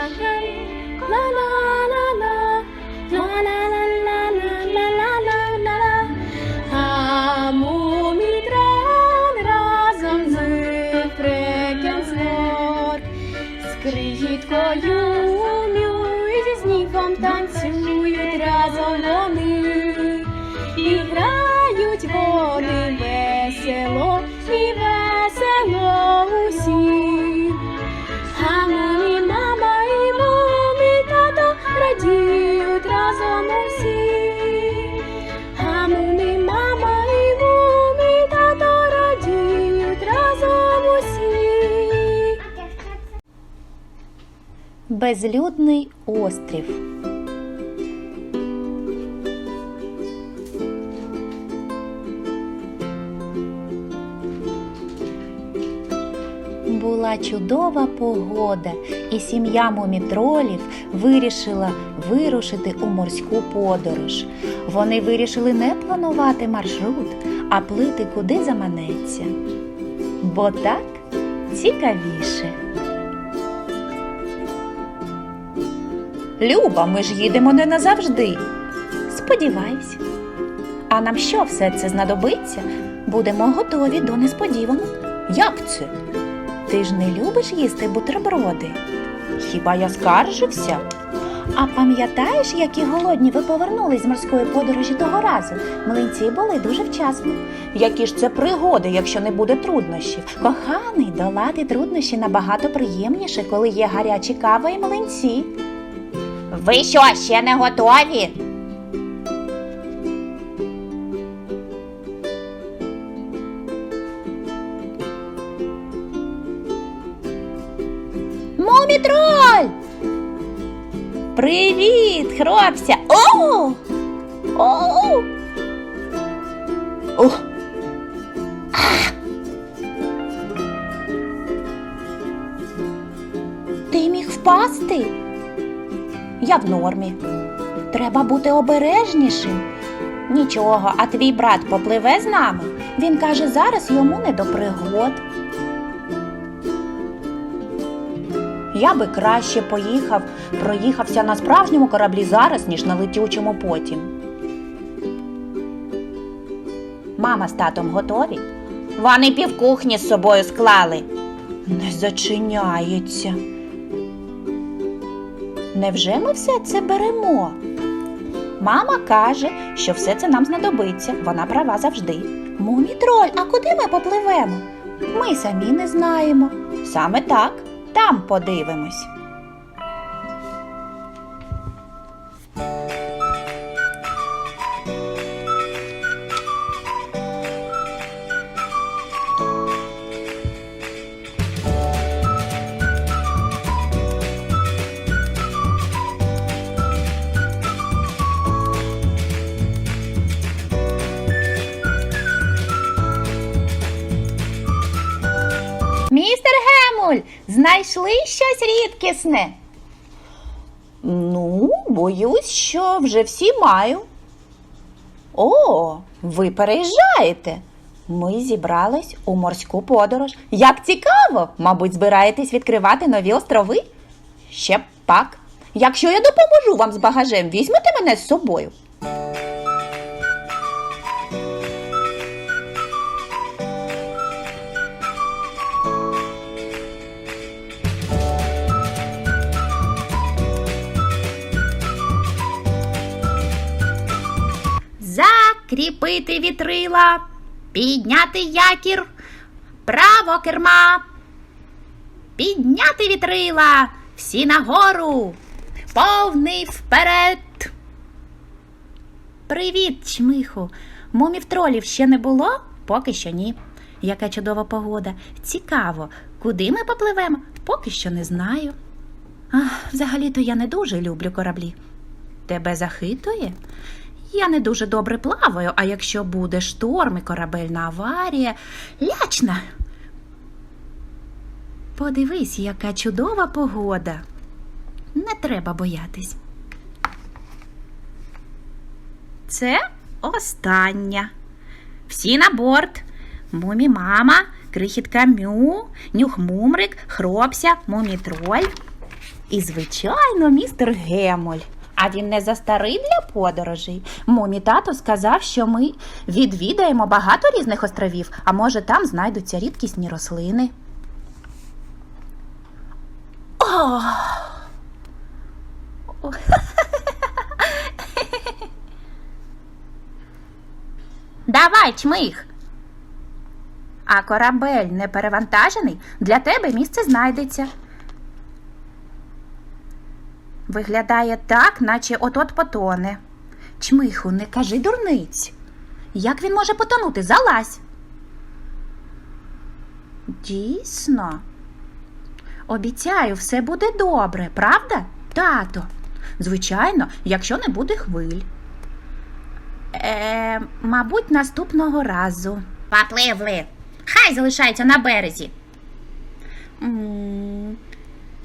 А Безлюдний острів. Була чудова погода, і сім'я мумітролів вирішила вирушити у морську подорож. Вони вирішили не планувати маршрут, а плити куди заманеться. Бо так цікавіше. Люба, ми ж їдемо не назавжди. Сподіваюсь. А нам що все це знадобиться? Будемо готові до несподіванок. Як це? Ти ж не любиш їсти бутерброди? Хіба я скаржився? А пам'ятаєш, які голодні ви повернулись з морської подорожі того разу? Млинці були дуже вчасно. Які ж це пригоди, якщо не буде труднощів? Коханий, долати труднощі набагато приємніше, коли є гарячі кава і млинці. Ви що, ще не готові? Мумітроль! Привіт, хлопця! О! О! О! Ти міг впасти? Я в нормі. Треба бути обережнішим. Нічого, а твій брат попливе з нами. Він каже, зараз йому не до пригод. Я би краще поїхав, проїхався на справжньому кораблі зараз, ніж на летючому потім. Мама з татом готові? Вони півкухні з собою склали. Не зачиняється. Невже ми все це беремо? Мама каже, що все це нам знадобиться. Вона права завжди. Мумітроль, а куди ми попливемо? Ми самі не знаємо. Саме так, там подивимось. Щось? Ну, боюсь, що вже всі маю. О, ви переїжджаєте. Ми зібрались у морську подорож. Як цікаво, мабуть, збираєтесь відкривати нові острови? Ще пак. Якщо я допоможу вам з багажем, візьмете мене з собою. Закріпити вітрила, підняти якір, право керма, підняти вітрила, всі нагору, повний вперед. Привіт, чмиху. Мумів тролів ще не було? Поки що ні. Яка чудова погода. Цікаво, куди ми попливемо? Поки що не знаю. Взагалі-то я не дуже люблю кораблі. Тебе захитує? Я не дуже добре плаваю, а якщо буде шторм і корабельна аварія, лячна. Подивись, яка чудова погода. Не треба боятись. Це остання. Всі на борт. Мумі мама, крихітка Мю, нюхмумрик, хропся, мумітроль. І, звичайно, містер Гемоль. А він не застарий для подорожей. Мумі тато сказав, що ми відвідаємо багато різних островів, а може там знайдуться рідкісні рослини. О! Давай, чмих. А корабель не перевантажений, для тебе місце знайдеться. Виглядає так, наче от-от потоне. Чмиху, не кажи дурниць. Як він може потонути? Залазь. Дійсно. Обіцяю, все буде добре, правда, тато? Звичайно, якщо не буде хвиль. Е, мабуть, наступного разу. Попливли. Хай залишається на березі. М,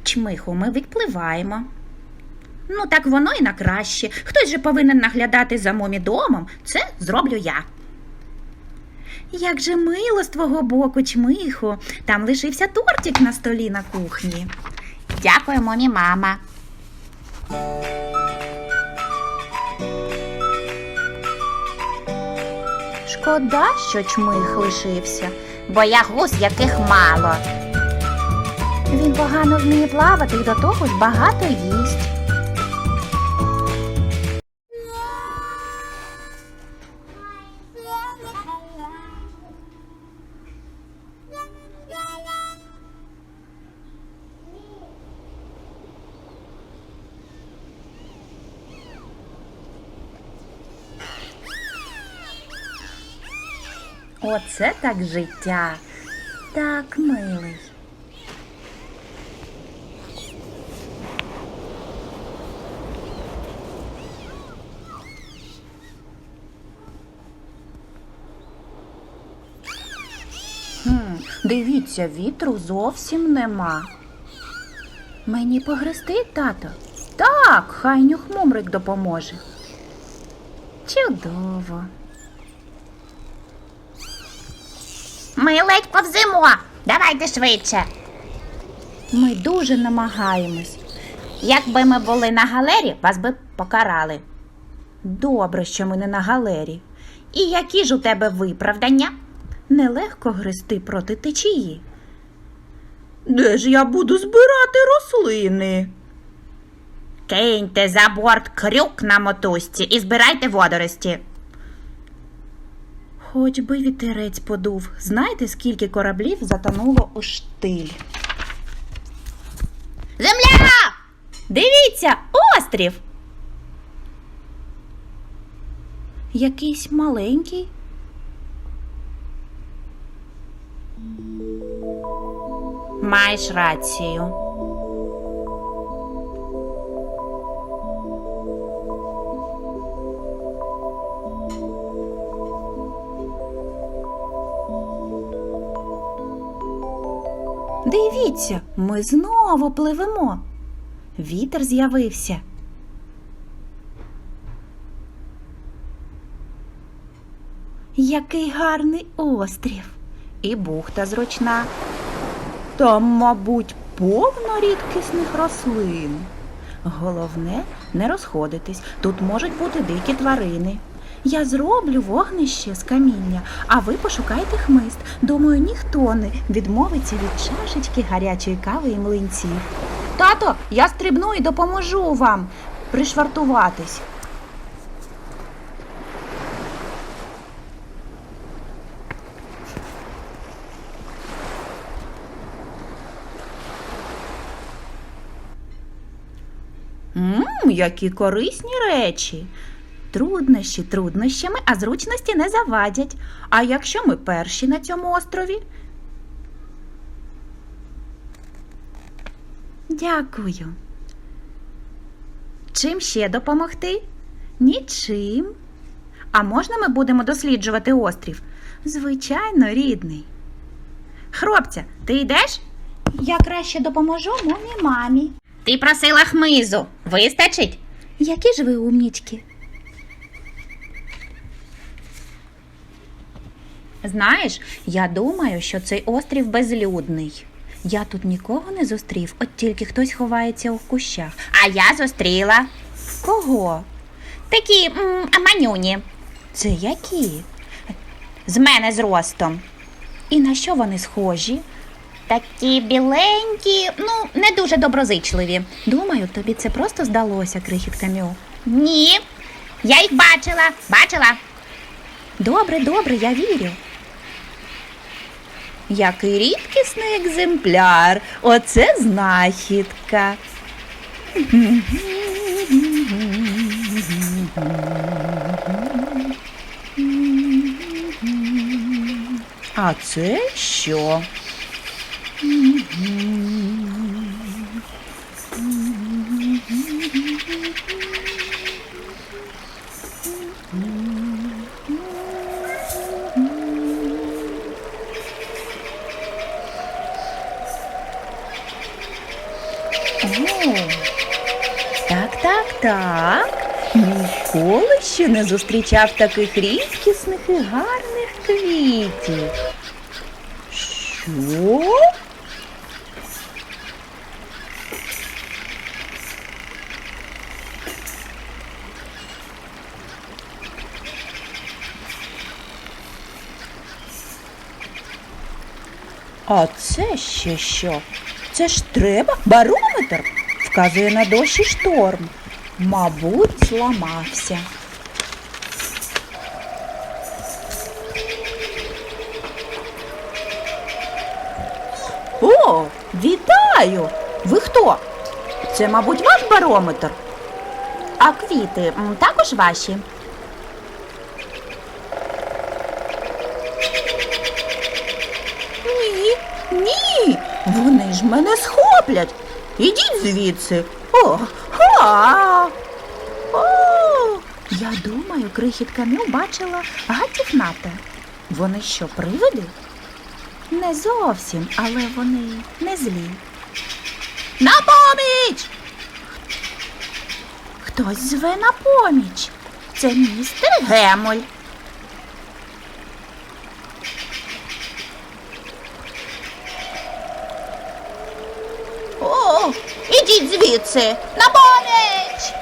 Чмиху, ми відпливаємо. Ну, так воно і на краще. Хтось же повинен наглядати за момі домом. Це зроблю я. Як же мило з твого боку, чмиху. Там лишився тортик на столі на кухні. Дякую, момі, мама. Шкода, що чмих лишився, бо я гус, яких мало. Він погано вміє плавати і до того ж багато їсть. Оце так життя. Так, милий. Дивіться, вітру зовсім нема. Мені погрести, тато? Так, хай нюхмумрик допоможе. Чудово. Ми ледь повземо. Давайте швидше. Ми дуже намагаємось. Якби ми були на галері, вас би покарали. Добре, що ми не на галері. І які ж у тебе виправдання? Нелегко грести проти течії. Де ж я буду збирати рослини? Киньте за борт крюк на мотузці і збирайте водорості. Хоч би вітерець подув. Знаєте, скільки кораблів затонуло у штиль? Земля! Дивіться, острів. Якийсь маленький. Маєш рацію. Дивіться, ми знову пливемо. Вітер з'явився. Який гарний острів. І бухта зручна. Там, мабуть, повно рідкісних рослин. Головне не розходитись. Тут можуть бути дикі тварини. Я зроблю вогнище з каміння, а ви пошукайте хмист. Думаю, ніхто не відмовиться від чашечки гарячої кави і млинців. Тато, я стрибну і допоможу вам пришвартуватись. Мм, які корисні речі. Труднощі труднощами, а зручності не завадять. А якщо ми перші на цьому острові? Дякую. Чим ще допомогти? Нічим. А можна ми будемо досліджувати острів? Звичайно, рідний. Хлопця, ти йдеш? Я краще допоможу мамі мамі. Ти просила хмизу. Вистачить? Які ж ви умнічки? Знаєш, я думаю, що цей острів безлюдний. Я тут нікого не зустрів, от тільки хтось ховається у кущах. А я зустріла. Кого? Такі м, манюні. Це які? З мене зростом. І на що вони схожі? Такі біленькі, ну, не дуже доброзичливі. Думаю, тобі це просто здалося, крихітка Мю. Ні. Я їх бачила, бачила. Добре, добре, я вірю. Який рідкісний екземпляр. Оце знахідка. А це що? Так, так, так. Ніколи ще не зустрічав таких рідкісних і гарних квітів. Що? А це ще що? Це ж треба барометр. Вказує на дощ і шторм. Мабуть, зламався. О, вітаю! Ви хто? Це, мабуть, ваш барометр? А квіти також ваші. Ні, ні, вони ж мене схоплять. Ідіть звідси. О, ха. О, я думаю, крихітка Мю бачила гатівната. Вони що, привиди? Не зовсім, але вони не злі. На поміч! Хтось зве на поміч. Це містер Гемоль. Ідіть звідси, на поміч!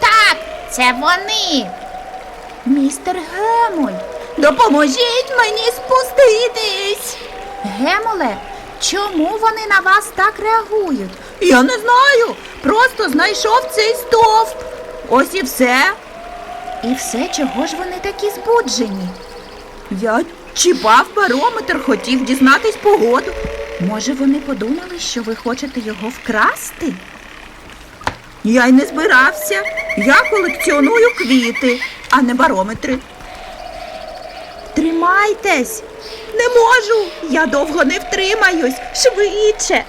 Так, це вони. Містер Гемоль, допоможіть мені спуститись. Гемоле, чому вони на вас так реагують? Я не знаю, просто знайшов цей стовп. Ось і все. І все, чого ж вони такі збуджені? Я чіпав барометр, хотів дізнатись погоду. Може, вони подумали, що ви хочете його вкрасти? Я й не збирався. Я колекціоную квіти, а не барометри. Тримайтесь. Не можу. Я довго не втримаюсь. Швидше.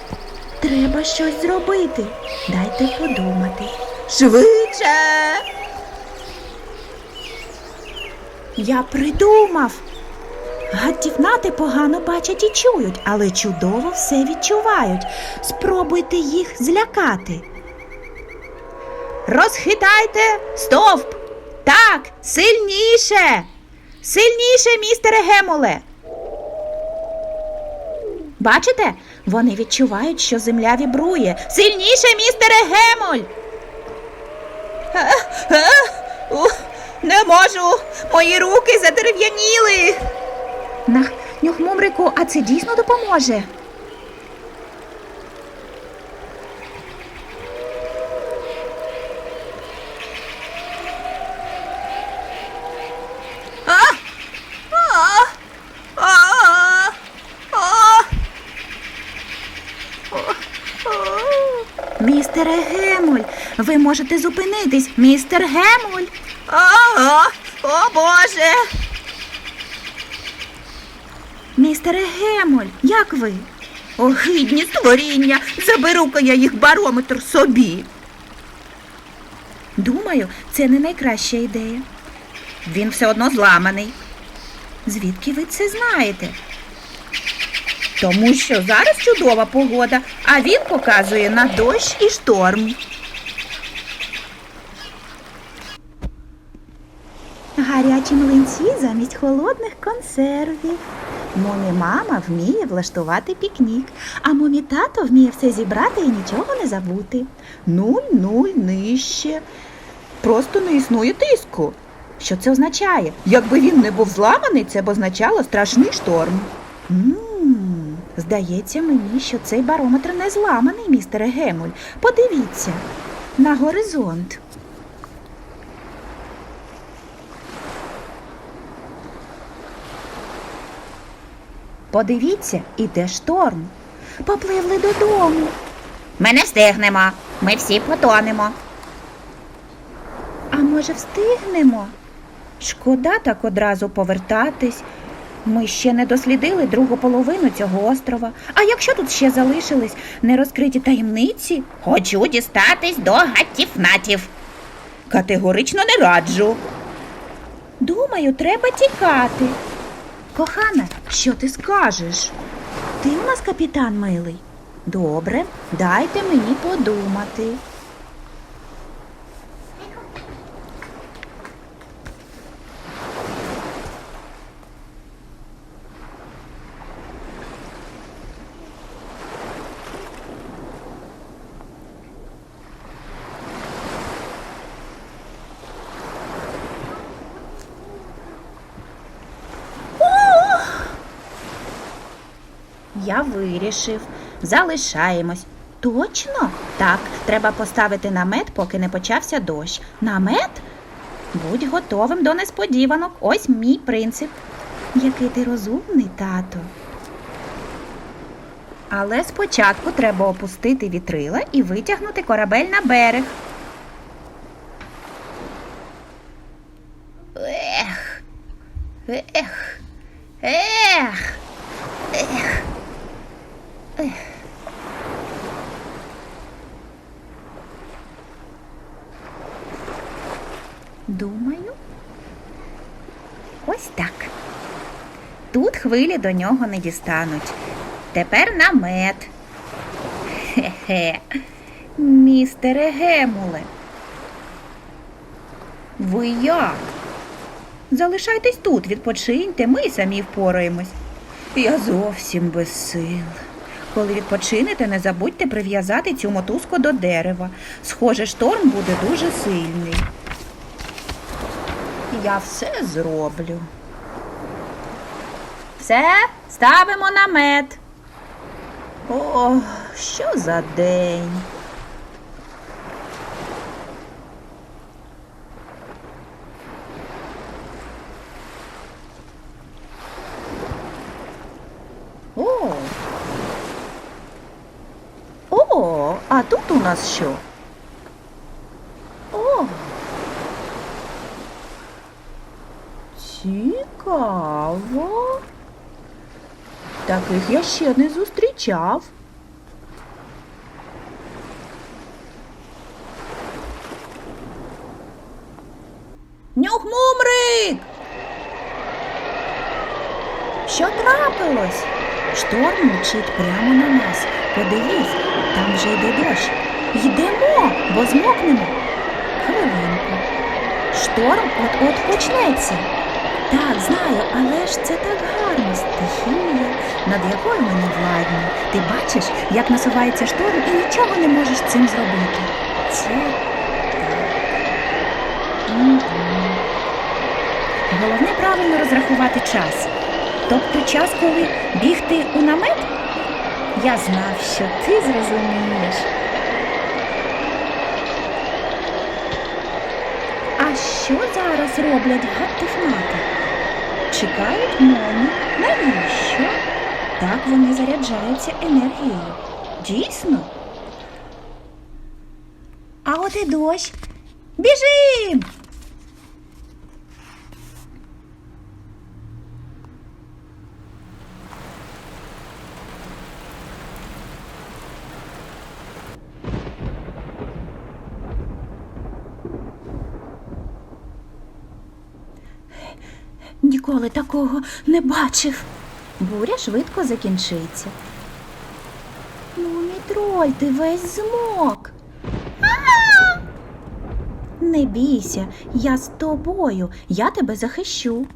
Треба щось зробити. Дайте подумати. Швидше. Я придумав. Гаттівнати погано бачать і чують, але чудово все відчувають. Спробуйте їх злякати. Розхитайте стовп. Так, сильніше. Сильніше, містере Гемоле. Бачите? Вони відчувають, що земля вібрує. Сильніше, містере Гемоль. Е, е, Не можу. Мої руки задерев'яніли. На нюхмумрику, а це дійсно допоможе. А! А! А! А! Містере Гемуль, ви можете зупинитись, містер Гемуль. Ого, о Боже. Містере Гемуль, як ви? Огидні створіння, заберу-ка я їх барометр собі. Думаю, це не найкраща ідея. Він все одно зламаний. Звідки ви це знаєте? Тому що зараз чудова погода, а він показує на дощ і шторм. Гарячі млинці замість холодних консервів. Момі мама вміє влаштувати пікнік, а момі тато вміє все зібрати і нічого не забути. Нуль-нуль нижче. Просто не існує тиску. Що це означає? Якби він не був зламаний, це б означало страшний шторм. м здається мені, що цей барометр не зламаний, містере Гемуль. Подивіться на горизонт. Подивіться, іде шторм. Попливли додому. Ми не встигнемо. Ми всі потонемо. А може, встигнемо? Шкода так одразу повертатись. Ми ще не дослідили другу половину цього острова. А якщо тут ще залишились нерозкриті таємниці? Хочу дістатись до гатіфнатів. Категорично не раджу. Думаю, треба тікати. Кохана, що ти скажеш? Ти у нас капітан милий. Добре, дайте мені подумати. Я вирішив. Залишаємось. Точно? Так, треба поставити намет, поки не почався дощ. Намет? Будь готовим до несподіванок. Ось мій принцип. Який ти розумний, тато. Але спочатку треба опустити вітрила і витягнути корабель на берег. Ось так. Тут хвилі до нього не дістануть. Тепер намет. Хе-хе. Містере Гемуле. Ви як? Залишайтесь тут, відпочиньте, ми й самі впораємось. Я зовсім без сил. Коли відпочинете, не забудьте прив'язати цю мотузку до дерева. Схоже, шторм буде дуже сильний. Я все зроблю. Все, ставимо намет. О, що за день. О. О, а тут у нас що? О. Цікаво. Таких я ще не зустрічав. Нюхмумрик! Що трапилось? Шторм мчить прямо на нас. Подивись, там вже йде дощ. Йдемо, бо змокнемо. Хвилинку. Шторм от-от почнеться. Так, знаю, але ж це так гарно, стихія, над якою ми не владні. Ти бачиш, як насувається шторм і нічого не можеш цим зробити. Це так. Мгм. Головне правильно розрахувати час. Тобто час, коли бігти у намет? Я знав, що ти зрозумієш. А що зараз роблять гаттифнати? чекають мене. Навіщо? Так вони заряджаються енергією. Дійсно? А от і дощ. Біжим! Ніколи такого не бачив. Буря швидко закінчиться. Мумітроль, ти весь змок. Не бійся, я з тобою, я тебе захищу.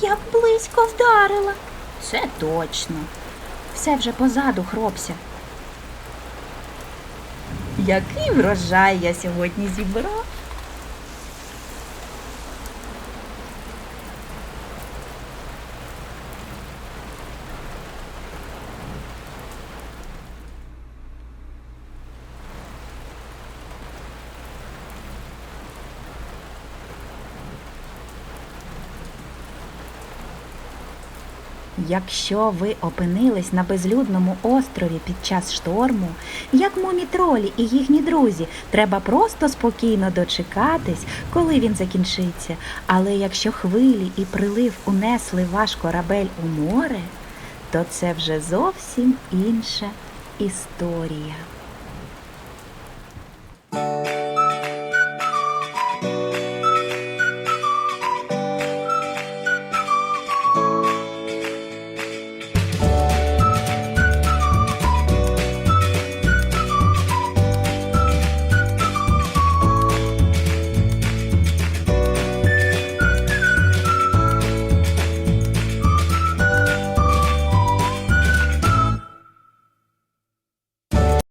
Як близько вдарила. Це точно. Все вже позаду, хропся. Який врожай я сьогодні зібрав. Якщо ви опинились на безлюдному острові під час шторму, як мумітролі і їхні друзі, треба просто спокійно дочекатись, коли він закінчиться. Але якщо хвилі і прилив унесли ваш корабель у море, то це вже зовсім інша історія.